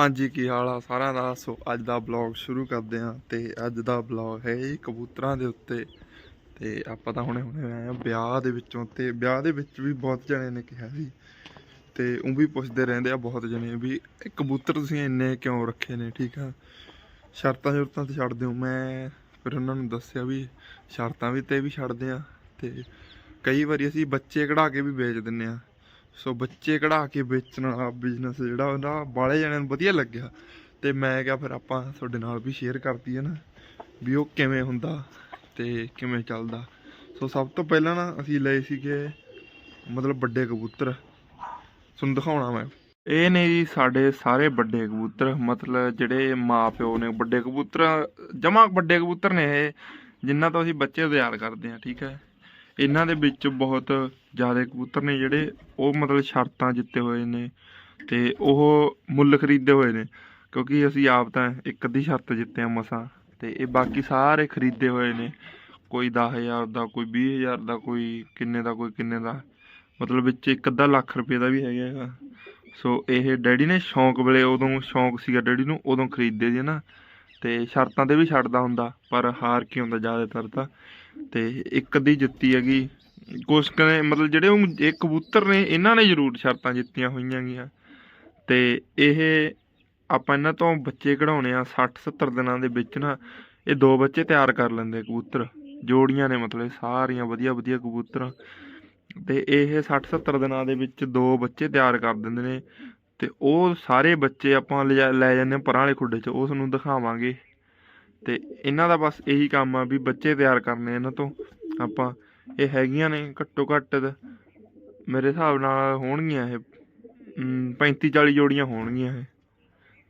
ਹਾਂਜੀ, ਕੀ ਹਾਲ ਆ ਸਾਰਿਆਂ ਦਾ? ਸੋ, ਅੱਜ ਦਾ ਬਲੌਗ ਸ਼ੁਰੂ ਕਰਦੇ ਹਾਂ ਤੇ ਅੱਜ ਦਾ ਬਲੌਗ ਹੈ ਜੀ ਕਬੂਤਰਾਂ ਦੇ ਉੱਤੇ। ਤੇ ਆਪਾਂ ਤਾਂ ਹੁਣੇ ਹੁਣੇ ਆਏ ਆ ਵਿਆਹ ਦੇ ਵਿੱਚੋਂ ਤੇ ਵਿਆਹ ਦੇ ਵਿੱਚ ਵੀ ਬਹੁਤ ਜਣੇ ਨੇ ਕਿਹਾ ਸੀ ਤੇ ਉਹ ਵੀ ਪੁੱਛਦੇ ਰਹਿੰਦੇ ਆ ਬਹੁਤ ਜਣੇ ਵੀ ਇਹ ਕਬੂਤਰ ਤੁਸੀਂ ਇੰਨੇ ਕਿਉਂ ਰੱਖੇ ਨੇ, ਠੀਕ ਆ? ਸ਼ਰਤਾਂ ਸ਼ਰਤਾਂ ਤੇ ਛੱਡ ਦਿਓ। ਮੈਂ ਫਿਰ ਉਹਨਾਂ ਨੂੰ ਦੱਸਿਆ ਵੀ ਸ਼ਰਤਾਂ ਵੀ ਤੇ ਵੀ ਛੱਡਦੇ ਆ ਤੇ ਕਈ ਵਾਰੀ ਅਸੀਂ ਬੱਚੇ ਕਢਾ ਕੇ ਵੀ ਵੇਚ ਦਿੰਨੇ ਆ। ਸੋ ਬੱਚੇ ਕਢਾ ਕੇ ਵੇਚਣ ਵਾਲਾ ਬਿਜ਼ਨਸ ਜਿਹੜਾ ਉਹਦਾ ਬਾਲੇ ਜਣਿਆਂ ਨੂੰ ਵਧੀਆ ਲੱਗਿਆ। ਤੇ ਮੈਂ ਕਿਹਾ ਫਿਰ ਆਪਾਂ ਤੁਹਾਡੇ ਨਾਲ ਵੀ ਸ਼ੇਅਰ ਕਰਦੀ ਹੈ ਨਾ, ਵੀ ਉਹ ਕਿਵੇਂ ਹੁੰਦਾ ਤੇ ਕਿਵੇਂ ਚੱਲਦਾ। ਸੋ ਸਭ ਤੋਂ ਪਹਿਲਾਂ ਨਾ ਅਸੀਂ ਲਏ ਸੀਗੇ ਮਤਲਬ ਵੱਡੇ ਕਬੂਤਰ। ਤੁਹਾਨੂੰ ਦਿਖਾਉਣਾ ਮੈਂ। ਇਹ ਨੇ ਜੀ ਸਾਡੇ ਸਾਰੇ ਵੱਡੇ ਕਬੂਤਰ, ਮਤਲਬ ਜਿਹੜੇ ਮਾਪਿਓ ਨੇ, ਵੱਡੇ ਕਬੂਤਰ, ਜਮਾ ਵੱਡੇ ਕਬੂਤਰ ਨੇ ਇਹ ਜਿਨ੍ਹਾਂ ਤੋਂ ਅਸੀਂ ਬੱਚੇ ਤਿਆਰ ਕਰਦੇ ਹਾਂ, ਠੀਕ ਹੈ। ਇਹਨਾਂ ਦੇ ਵਿੱਚ ਬਹੁਤ ਜ਼ਿਆਦਾ ਕਬੂਤਰ ਨੇ ਜਿਹੜੇ ਉਹ ਮਤਲਬ ਸ਼ਰਤਾਂ ਜਿੱਤੇ ਹੋਏ ਨੇ ਤੇ ਉਹ ਮੁੱਲ ਖਰੀਦੇ ਹੋਏ ਨੇ, ਕਿਉਂਕਿ ਅਸੀਂ ਆਪ ਤਾਂ ਇੱਕ ਅੱਧੀ ਸ਼ਰਤ ਜਿੱਤੇ ਆ ਮਸਾਂ ਤੇ ਇਹ ਬਾਕੀ ਸਾਰੇ ਖਰੀਦੇ ਹੋਏ ਨੇ, ਕੋਈ 10000 ਦਾ, ਕੋਈ 20000 ਦਾ, ਕੋਈ ਕਿੰਨੇ ਦਾ, ਕੋਈ ਕਿੰਨੇ ਦਾ, ਮਤਲਬ ਵਿੱਚ ਇੱਕ ਅੱਧਾ ਲੱਖ ਰੁਪਏ ਦਾ ਵੀ ਹੈਗਾ ਹੈਗਾ। ਸੋ ਇਹ ਡੈਡੀ ਨੇ ਸ਼ੌਂਕ ਵੇਲੇ ਉਦੋਂ ਸ਼ੌਂਕ ਸੀਗਾ ਡੈਡੀ ਨੂੰ, ਉਦੋਂ ਖਰੀਦੇ ਸੀ ਨਾ, ਤੇ ਸ਼ਰਤਾਂ ਤੇ ਵੀ ਛੱਡਦਾ ਹੁੰਦਾ, ਪਰ ਹਾਰ ਕੀ ਹੁੰਦਾ ਜ਼ਿਆਦਾਤਰ ਤਾਂ। ਤੇ ਇੱਕ ਅੱਧੀ ਜਿੱਤੀ ਹੈਗੀ। ਕੁਛ ਕਨੇ ਮਤਲਬ ਜਿਹੜੇ ਉਹ ਇਹ ਕਬੂਤਰ ਨੇ, ਇਹਨਾਂ ਨੇ ਜ਼ਰੂਰ ਸ਼ਰਤਾਂ ਜਿੱਤੀਆਂ ਹੋਈਆਂ ਗੀਆਂ। ਤੇ ਇਹ ਆਪਾਂ ਇਹਨਾਂ ਤੋਂ ਬੱਚੇ ਕਢਾਉਣੇ ਆ 60 70 ਦਿਨਾਂ ਦੇ ਵਿੱਚ ਨਾ, ਇਹ ਦੋ ਬੱਚੇ ਤਿਆਰ ਕਰ ਲੈਂਦੇ ਕਬੂਤਰ। ਜੋੜੀਆਂ ਨੇ ਮਤਲਬ ਇਹ ਸਾਰੀਆਂ ਵਧੀਆ ਵਧੀਆ ਕਬੂਤਰ। ਤੇ ਇਹ 60 70 ਦਿਨਾਂ ਦੇ ਵਿੱਚ ਦੋ ਬੱਚੇ ਤਿਆਰ ਕਰ ਦਿੰਦੇ ਨੇ। ਤੇ ਉਹ ਸਾਰੇ ਬੱਚੇ ਆਪਾਂ ਲਿਜਾ- ਲੈ ਜਾਂਦੇ ਹਾਂ ਪਰਾਂ ਵਾਲੇ ਖੁੱਡੇ 'ਚ ਉਸ ਨੂੰ ਦਿਖਾਵਾਂਗੇ। ਤੇ ਇਹਨਾਂ ਦਾ ਬਸ ਇਹੀ ਕੰਮ ਆ ਵੀ ਬੱਚੇ ਤਿਆਰ ਕਰਨੇ ਇਹਨਾਂ ਤੋਂ। ਆਪਾਂ ਇਹ ਹੈਗੀਆਂ ਨੇ ਘੱਟੋ ਘੱਟ ਮੇਰੇ ਹਿਸਾਬ ਨਾਲ ਹੋਣਗੀਆਂ ਇਹ 35 40 ਜੋੜੀਆਂ ਹੋਣਗੀਆਂ ਇਹ।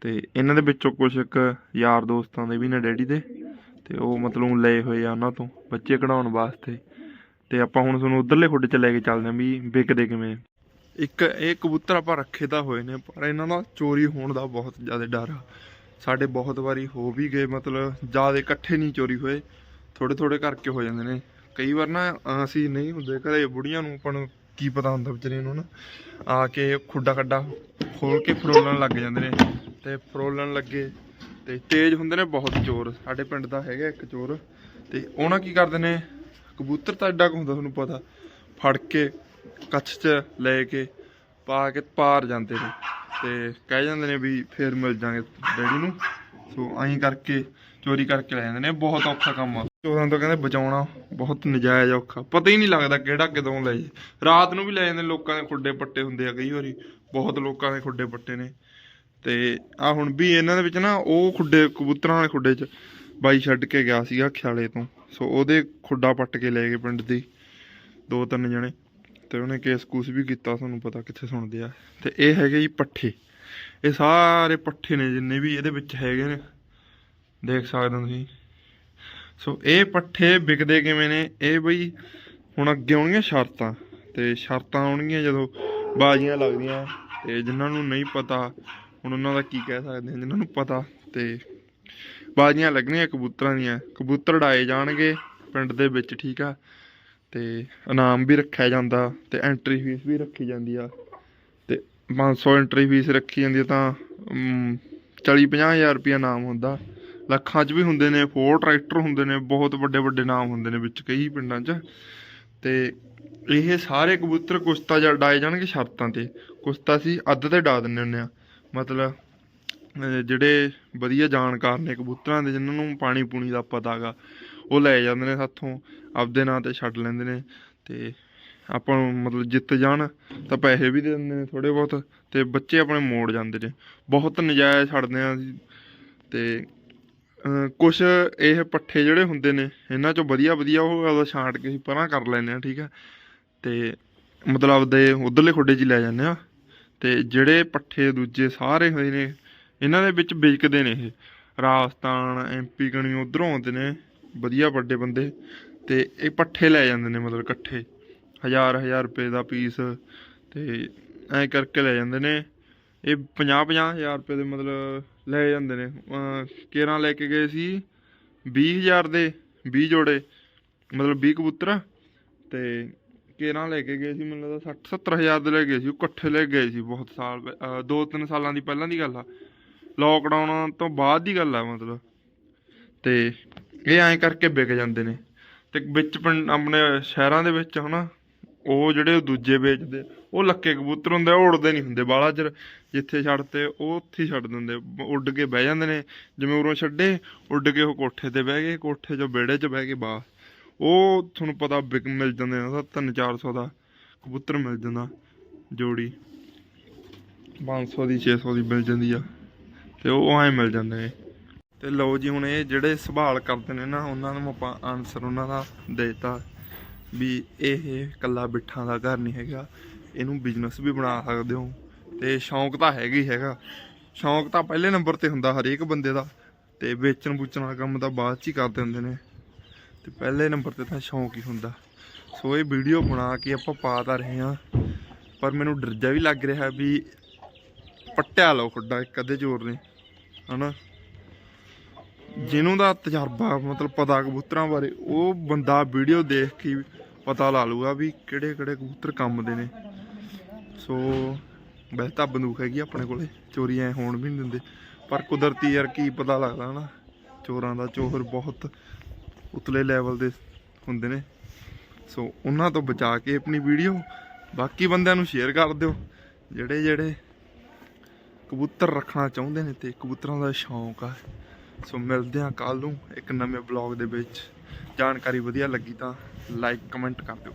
ਤੇ ਇਹਨਾਂ ਦੇ ਵਿੱਚੋਂ ਕੁਝ ਇੱਕ ਯਾਰ ਦੋਸਤਾਂ ਦੇ ਵੀ ਨੇ ਡੈਡੀ ਦੇ, ਤੇ ਉਹ ਮਤਲਬ ਲਏ ਹੋਏ ਆ ਉਹਨਾਂ ਤੋਂ ਬੱਚੇ ਕਢਾਉਣ ਵਾਸਤੇ। ਤੇ ਆਪਾਂ ਹੁਣ ਤੁਹਾਨੂੰ ਉਧਰਲੇ ਖੁੱਡੇ 'ਚ ਲੈ ਕੇ ਚੱਲਦੇ ਆਂ ਵੀ ਵਿਕਦੇ ਕਿਵੇਂ ਇੱਕ ਇਹ ਕਬੂਤਰ ਆਪਾਂ ਰੱਖੇ ਤਾਂ ਹੋਏ ਨੇ, ਪਰ ਇਹਨਾਂ ਦਾ ਚੋਰੀ ਹੋਣ ਦਾ ਬਹੁਤ ਜ਼ਿਆਦਾ ਡਰ ਆ। ਸਾਡੇ ਬਹੁਤ ਵਾਰੀ ਹੋ ਵੀ ਗਏ, ਮਤਲਬ ਜ਼ਿਆਦਾ ਇਕੱਠੇ ਨਹੀਂ ਚੋਰੀ ਹੋਏ ਥੋੜੇ ਥੋੜੇ ਕਰਕੇ ਹੋ ਜਾਂਦੇ ਨੇ। ਕਈ ਵਾਰ ਨਾ ਅਸੀਂ ਨਹੀਂ ਹੁੰਦੇ ਘਰੇ ਬੁੜੀਆਂ ਨੂੰ, ਆਪਾਂ ਨੂੰ ਕੀ ਪਤਾ ਹੁੰਦਾ ਵਿਚਾਰੇ ਨੂੰ ਨਾ, ਆ ਕੇ ਖੁੱਡਾ ਖੱਡਾ ਖੋਲ ਕੇ ਫਰੋਲਣ ਲੱਗ ਜਾਂਦੇ ਨੇ ਤੇ ਫਰੋਲਣ ਲੱਗੇ ਤੇ ਤੇਜ਼ ਹੁੰਦੇ ਨੇ ਬਹੁਤ ਚੋਰ। ਸਾਡੇ ਪਿੰਡ ਦਾ ਹੈਗਾ ਇੱਕ ਚੋਰ ਤੇ ਉਹਨਾਂ ਕੀ ਕਰਦੇ ਨੇ, ਕਬੂਤਰ ਤਾਂ ਐਡਾ ਕੁ ਹੁੰਦਾ ਤੁਹਾਨੂੰ ਪਤਾ, ਫੜ ਕੇ ਕੱਛ 'ਚ ਲੈ ਕੇ ਪਾ ਕੇ ਪਾਰ ਜਾਂਦੇ ਨੇ। ਤੇ ਕਹਿ ਜਾਂਦੇ ਨੇ ਵੀ ਫੇਰ ਮਿਲ ਜਾਾਂਗੇ ਡੈਡੀ ਨੂੰ। ਸੋ ਐਂ ਕਰਕੇ ਚੋਰੀ ਕਰਕੇ ਲੈ ਜਾਂਦੇ ਨੇ, ਬਹੁਤ ਔਖਾ ਕੰਮ ਆ। ਚੋਰਾਂ ਤੋਂ ਕਹਿੰਦੇ ਬਚਾਉਣਾ ਬਹੁਤ ਨਜਾਇਜ਼ ਔਖਾ, ਪਤਾ ਹੀ ਨਹੀਂ ਲੱਗਦਾ ਕਿਹੜਾ ਕਿਦੋਂ ਲੈ ਜੇ। ਰਾਤ ਨੂੰ ਵੀ ਲੈ ਜਾਂਦੇ ਲੋਕਾਂ ਦੇ ਖੁੱਡੇ ਪੱਟੇ ਹੁੰਦੇ ਆ ਕਈ ਵਾਰੀ, ਬਹੁਤ ਲੋਕਾਂ ਦੇ ਖੁੱਡੇ ਪੱਟੇ ਨੇ। ਤੇ ਆ ਹੁਣ ਵੀ ਇਹਨਾਂ ਦੇ ਵਿੱਚ ਨਾ, ਉਹ ਖੁੱਡੇ, ਕਬੂਤਰਾਂ ਵਾਲੇ ਖੁੱਡੇ 'ਚ ਬਾਈ ਛੱਡ ਕੇ ਗਿਆ ਸੀਗਾ ਖਿਆਲੇ ਤੋਂ। ਸੋ ਉਹਦੇ ਖੁੱਡਾ ਪੱਟ ਕੇ ਲੈ ਗਏ ਪਿੰਡ ਦੇ ਦੋ ਤਿੰਨ ਜਣੇ। ਤੇ ਉਹਨੇ ਕੇਸ ਕੂਸ ਵੀ ਕੀਤਾ ਤੁਹਾਨੂੰ ਪਤਾ ਕਿੱਥੇ ਸੁਣਦੇ ਆ। ਤੇ ਇਹ ਹੈਗੇ ਜੀ ਪੱਠੇ। ਇਹ ਸਾਰੇ ਪੱਠੇ ਨੇ ਜਿੰਨੇ ਵੀ ਇਹਦੇ ਵਿੱਚ ਹੈਗੇ ਨੇ। ਦੇਖ ਸਕਦੇ ਹੋ ਤੁਸੀਂ। ਸੋ ਇਹ ਪੱਠੇ ਵਿਕਦੇ ਕਿਵੇਂ ਨੇ? ਇਹ ਬਈ ਹੁਣ ਅੱਗੇ ਆਉਣਗੀਆਂ ਸ਼ਰਤਾਂ। ਤੇ ਸ਼ਰਤਾਂ ਆਉਣਗੀਆਂ ਜਦੋਂ ਬਾਜ਼ੀਆਂ ਲੱਗਦੀਆਂ। ਤੇ ਜਿਨ੍ਹਾਂ ਨੂੰ ਨਹੀਂ ਪਤਾ, ਹੁਣ ਉਹਨਾਂ ਦਾ ਕੀ ਕਹਿ ਸਕਦੇ ਹਾਂ ਜਿਨ੍ਹਾਂ ਨੂੰ ਪਤਾ। ਤੇ ਬਾਜ਼ੀਆਂ ਲੱਗਣੀਆਂ ਕਬੂਤਰਾਂ ਦੀਆਂ। ਕਬੂਤਰ ਡਾਏ ਜਾਣਗੇ ਪਿੰਡ ਦੇ ਵਿੱਚ, ਠੀਕ ਆ? ਤੇ ਇਨਾਮ ਵੀ ਰੱਖਿਆ ਜਾਂਦਾ ਤੇ ਐਂਟਰੀ ਫੀਸ ਵੀ ਰੱਖੀ ਜਾਂਦੀ ਆ। ਤੇ 500 ਐਂਟਰੀ ਫੀਸ ਰੱਖੀ ਜਾਂਦੀ ਆ ਤਾਂ 40 ਹਜ਼ਾਰ ਰੁਪਇਆ ਇਨਾਮ ਹੁੰਦਾ। ਲੱਖਾਂ 'ਚ ਵੀ ਹੁੰਦੇ ਨੇ ਫੋਰ ਟਰੈਕਟਰ ਹੁੰਦੇ ਨੇ, ਬਹੁਤ ਵੱਡੇ ਵੱਡੇ ਨਾਮ ਹੁੰਦੇ ਨੇ ਵਿੱਚ ਕਈ ਪਿੰਡਾਂ 'ਚ। ਤੇ ਇਹ ਸਾਰੇ ਕਬੂਤਰ ਕੁਸਤਾ ਜਾਂ ਡਾਏ ਜਾਣਗੇ ਸ਼ਰਤਾਂ ਤੇ। ਕੁਸਤਾ ਸੀ ਅੱਧ ਤੇ ਡਾ ਦਿੰਦੇ ਹੁੰਦੇ ਆ। ਮਤਲਬ ਜਿਹੜੇ ਵਧੀਆ ਜਾਣਕਾਰ ਨੇ ਕਬੂਤਰਾਂ ਦੇ, ਜਿਨ੍ਹਾਂ ਨੂੰ ਪਾਣੀ ਪੂਣੀ ਦਾ ਪਤਾ ਗਾ ਉਹ ਲੈ ਜਾਂਦੇ ਨੇ ਸਾਥੋਂ, ਆਪਦੇ ਨਾਂ ਤੇ ਛੱਡ ਲੈਂਦੇ ਨੇ ਤੇ ਆਪਾਂ ਨੂੰ ਮਤਲਬ ਜਿੱਤ ਜਾਣ, ਤਾਂ ਪੈਸੇ ਵੀ ਦੇ ਦਿੰਦੇ ਨੇ ਥੋੜੇ ਬਹੁਤ ਤੇ ਬੱਚੇ ਆਪਣੇ ਮੋੜ ਜਾਂਦੇ ਨੇ। ਬਹੁਤ ਨਜਾਇਜ਼ ਛੱਡਦੇ ਆ ਅਸੀਂ। ਤੇ, ਅਹ, ਕੁਛ ਇਹ ਪੱਠੇ ਜਿਹੜੇ ਹੁੰਦੇ ਨੇ, ਇਹਨਾਂ ਚੋਂ ਵਧੀਆ ਵਧੀਆ ਉਹ ਆਪਦਾ ਛਾਂਟ ਕੇ ਅਸੀਂ ਪਰਾਂ ਕਰ ਲੈਂਦੇ ਆ ਠੀਕ ਆ ਤੇ ਮਤਲਬ ਦੇ ਉਧਰਲੇ ਖੋਡੇ 'ਚ ਹੀ ਲੈ ਜਾਂਦੇ ਆ ਤੇ ਜਿਹੜੇ ਪੱਠੇ ਦੂਜੇ ਸਾਰੇ ਹੋਏ ਨੇ, ਇਹਨਾਂ ਦੇ ਵਿੱਚ ਵਿਕਦੇ ਨੇ ਇਹ। ਰਾਜਸਥਾਨ ਐਮਪੀ ਕਣੀ ਉਧਰੋਂ ਆਉਂਦੇ ਨੇ। ਵਧੀਆ ਵੱਡੇ ਬੰਦੇ ਤੇ ਇਹ ਪੱਠੇ ਲੈ ਜਾਂਦੇ ਨੇ ਮਤਲਬ ਇਕੱਠੇ। ਹਜ਼ਾਰ ਹਜ਼ਾਰ ਰੁਪਏ ਦਾ ਪੀਸ ਤੇ ਐਂ ਕਰਕੇ ਲੈ ਜਾਂਦੇ ਨੇ। ਇਹ 50 50 ਹਜ਼ਾਰ ਰੁਪਏ ਦੇ ਮਤਲਬ ਲੈ ਜਾਂਦੇ ਨੇ। ਕੇਰਾਂ ਲੈ ਕੇ ਗਏ ਸੀ 20000 ਦੇ 20 ਜੋੜੇ, ਮਤਲਬ 20 ਕਬੂਤਰ। ਤੇ ਕੇਰਾਂ ਲੈ ਕੇ ਗਏ ਸੀ ਮੈਨੂੰ ਲੱਗਦਾ 60 70000 ਦੇ ਲੈ ਗਏ ਸੀ। ਉਹ ਇਕੱਠੇ ਲੈ ਗਏ ਸੀ ਬਹੁਤ ਸਾਲ ਪਹਿ- ਅਹ ਦੋ ਤਿੰਨ ਸਾਲਾਂ ਦੀ ਪਹਿਲਾਂ ਦੀ ਗੱਲ ਆ। ਲੋਕਡਾਊਨ ਤੋਂ ਬਾਅਦ ਦੀ ਗੱਲ ਆ ਮਤਲਬ। ਤੇ ਇਹ ਐਂ ਕਰਕੇ ਵਿਕ ਜਾਂਦੇ ਨੇ। ਤੇ ਵਿੱਚ ਪਿੰਡ ਆਪਣੇ ਸ਼ਹਿਰਾਂ ਦੇ ਵਿੱਚ ਹਨਾ, ਉਹ ਜਿਹੜੇ ਦੂਜੇ ਵੇਚਦੇ, ਉਹ ਲੱਕੇ ਕਬੂਤਰ ਹੁੰਦੇ, ਉਹ ਉੜਦੇ ਨਹੀਂ ਹੁੰਦੇ। ਬਾਹਲਾ ਚਿਰ ਜਿੱਥੇ ਛੱਡਤੇ ਉਹ ਉੱਥੇ ਹੀ ਛੱਡ ਦਿੰਦੇ। ਉੱਡ ਕੇ ਬਹਿ ਜਾਂਦੇ ਨੇ, ਜਿਵੇਂ ਉਰੋਂ ਛੱਡੇ, ਉੱਡ ਕੇ ਉਹ ਕੋਠੇ ਤੇ ਬਹਿ ਗਏ, ਕੋਠੇ 'ਚੋਂ ਵਿਹੜੇ 'ਚ ਬਹਿ ਕੇ ਬਾਹਰ। ਉਹ ਤੁਹਾਨੂੰ ਪਤਾ ਵਿਕ ਮਿਲ ਜਾਂਦੇ ਨੇ, ਉਹਦਾ 3-400 ਦਾ ਕਬੂਤਰ ਮਿਲ ਜਾਂਦਾ, ਜੋੜੀ। 500 ਦੀ 600 ਦੀ ਮਿਲ ਜਾਂਦੀ ਆ। ਤੇ ਉਹ ਐਂ ਮਿਲ ਜਾਂਦੇ ਨੇ। ਤੇ ਲਓ ਜੀ ਹੁਣ ਇਹ ਜਿਹੜੇ ਸਵਾਲ ਕਰਦੇ ਨੇ ਨਾ, ਉਹਨਾਂ ਨੂੰ ਆਪਾਂ ਆਨਸਰ ਉਹਨਾਂ ਦਾ ਦੇਤਾ ਵੀ ਇਹ ਕੱਲਾ ਬਿੱਠਾਂ ਦਾ ਘਰ ਨਹੀਂ ਹੈਗਾ, ਇਹਨੂੰ ਬਿਜ਼ਨਸ ਵੀ ਬਣਾ ਸਕਦੇ ਹੋ ਤੇ ਸ਼ੌਂਕ ਤਾਂ ਹੈਗਾ ਹੀ ਹੈਗਾ। ਸ਼ੌਂਕ ਤਾਂ ਪਹਿਲੇ ਨੰਬਰ ਤੇ ਹੁੰਦਾ ਹਰੇਕ ਬੰਦੇ ਦਾ ਤੇ ਵੇਚਣ ਵੂਚਣ ਵਾਲਾ ਕੰਮ ਤਾਂ ਬਾਅਦ ਚ ਹੀ ਕਰਦੇ ਹੁੰਦੇ ਨੇ। ਤੇ ਪਹਿਲੇ ਨੰਬਰ ਤੇ ਤਾਂ ਸ਼ੌਂਕ ਹੀ ਹੁੰਦਾ। ਸੋ ਇਹ ਵੀਡੀਓ ਬਣਾ ਕੇ ਆਪਾਂ ਪਾ ਤਾਂ ਰਹੇ ਹਾਂ। ਪਰ ਮੈਨੂੰ ਡਰ ਜਾ ਵੀ ਲੱਗ ਰਿਹਾ ਵੀ ਪੱਟਿਆ ਲਓ ਖੁੱਡਾ ਇੱਕ ਅੱਧੇ ਜ਼ੋਰ ਨੇ ਹਨਾ? ਜਿਹਨੂੰ ਦਾ ਤਜਰਬਾ, ਮਤਲਬ ਪਤਾ ਕਬੂਤਰਾਂ ਬਾਰੇ, ਉਹ ਬੰਦਾ ਵੀਡੀਓ ਦੇਖ ਕੇ ਪਤਾ ਲਾ ਲੂਗਾ ਵੀ ਕਿਹੜੇ ਕਿਹੜੇ ਕਬੂਤਰ ਕੰਮ ਦੇ ਨੇ। ਸੋ ਵੈਸੇ ਤਾਂ ਬੰਦੂਕ ਹੈਗੀ ਆ ਆਪਣੇ ਕੋਲੇ, ਚੋਰੀ ਐ ਹੋਣ ਵੀ ਨਹੀਂ ਦਿੰਦੇ। ਪਰ ਕੁਦਰਤੀ ਯਾਰ ਕੀ ਪਤਾ ਲੱਗਦਾ ਨਾ ਚੋਰਾਂ ਦਾ ਚੋਰ ਬਹੁਤ ਉਤਲੇ ਲੈਵਲ ਦੇ ਹੁੰਦੇ ਨੇ। ਸੋ ਉਹਨਾਂ ਤੋਂ ਬਚਾ ਕੇ ਆਪਣੀ ਵੀਡੀਓ ਬਾਕੀ ਬੰਦਿਆਂ ਨੂੰ ਸ਼ੇਅਰ ਕਰ ਦਿਓ। ਜਿਹੜੇ ਜਿਹੜੇ ਕਬੂਤਰ ਰੱਖਣਾ ਚਾਹੁੰਦੇ ਨੇ ਤੇ ਕਬੂਤਰਾਂ ਦਾ ਸ਼ੌਂਕ ਆ। ਸੋ ਮਿਲਦੇ ਹਾਂ ਕੱਲ ਨੂੰ ਇੱਕ ਨਵੇਂ ਬਲੌਗ ਦੇ ਵਿੱਚ। ਜਾਣਕਾਰੀ ਵਧੀਆ ਲੱਗੀ ਤਾਂ ਲਾਈਕ ਕਮੈਂਟ ਕਰ ਦਿਓ।